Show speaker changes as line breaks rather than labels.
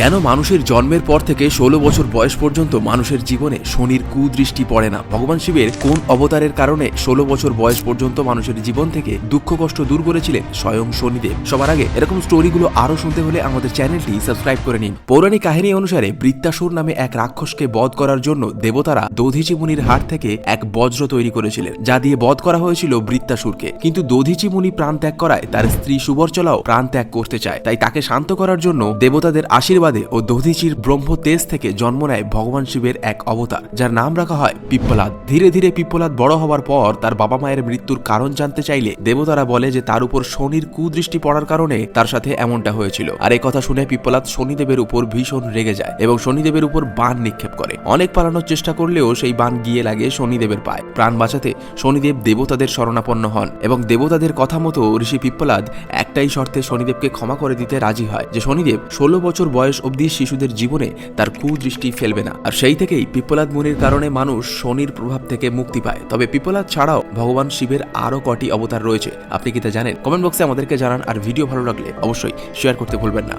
কেন মানুষের জন্মের পর থেকে ষোলো বছর বয়স পর্যন্ত মানুষের জীবনে শনির কুদৃষ্টি পড়ে না? ভগবান শিবের কোন অবতারের কারণে ষোলো বছর বয়স পর্যন্ত মানুষের জীবন থেকে দুঃখ, কষ্ট দূর করেছিলেন স্বয়ং শনিদেব? সবার আগে এরকম স্টোরিগুলো আরও শুনতে হলে আমাদের চ্যানেলটি সাবস্ক্রাইব করে নিন। পৌরাণিক কাহিনী অনুসারে বৃত্তাসুর নামে এক রাক্ষসকে বধ করার জন্য দেবতারা দধিচি মুনির হাট থেকে এক বজ্র তৈরি করেছিলেন, যা দিয়ে বধ করা হয়েছিল বৃত্তাসুরকে। কিন্তু দধিচি মুনি প্রাণ ত্যাগ করায় তার স্ত্রী সুবর্চলাও প্রাণ ত্যাগ করতে চায়, তাই তাকে শান্ত করার জন্য দেবতাদের আশীর্বাদে ও দধিচির ব্রহ্ম তেজ থেকে জন্ম নেয় ভগবান শিবের এক অবতার, যার নাম রাখা হয় পিপ্পলাদ। ধীরে ধীরে পিপ্পলাদ বড় হওয়ার পর তার বাবা মায়ের মৃত্যুর কারণ জানতে চাইলে দেবতারা বলে যে তার উপর শনির কুদৃষ্টি পড়ার কারণে তার সাথে এমনটা হয়েছিল। আর কথা শুনে পিপ্পলাদ শনিদেবের উপর ভীষণ রেগে যায় এবং শনিদেবের উপর বান নিক্ষেপ করে। অনেক পালানোর চেষ্টা করলেও সেই বান গিয়ে লাগে শনিদেবের পায়। প্রাণ বাঁচাতে শনিদেব দেবতাদের শরণাপন্ন হন এবং দেবতাদের কথা মতো ঋষি পিপ্পলাদ একটাই শর্তে শনিদেবকে ক্ষমা করে দিতে রাজি হয়, যে শনিদেব ষোলো বছর বয়স অবধি শিশুদের জীবনে তার কুদৃষ্টি ফেলবে না। আর সেই থেকেই পিপলাদ মুনির কারণে মানুষ শনির প্রভাব থেকে মুক্তি পায়। তবে পিপলাদ ছাড়াও ভগবান শিবের আরও কটি অবতার রয়েছে। আপনি কি তা জানেন? কমেন্ট বক্সে আমাদেরকে জানান। আর ভিডিও ভালো লাগলে অবশ্যই শেয়ার করতে ভুলবেন না।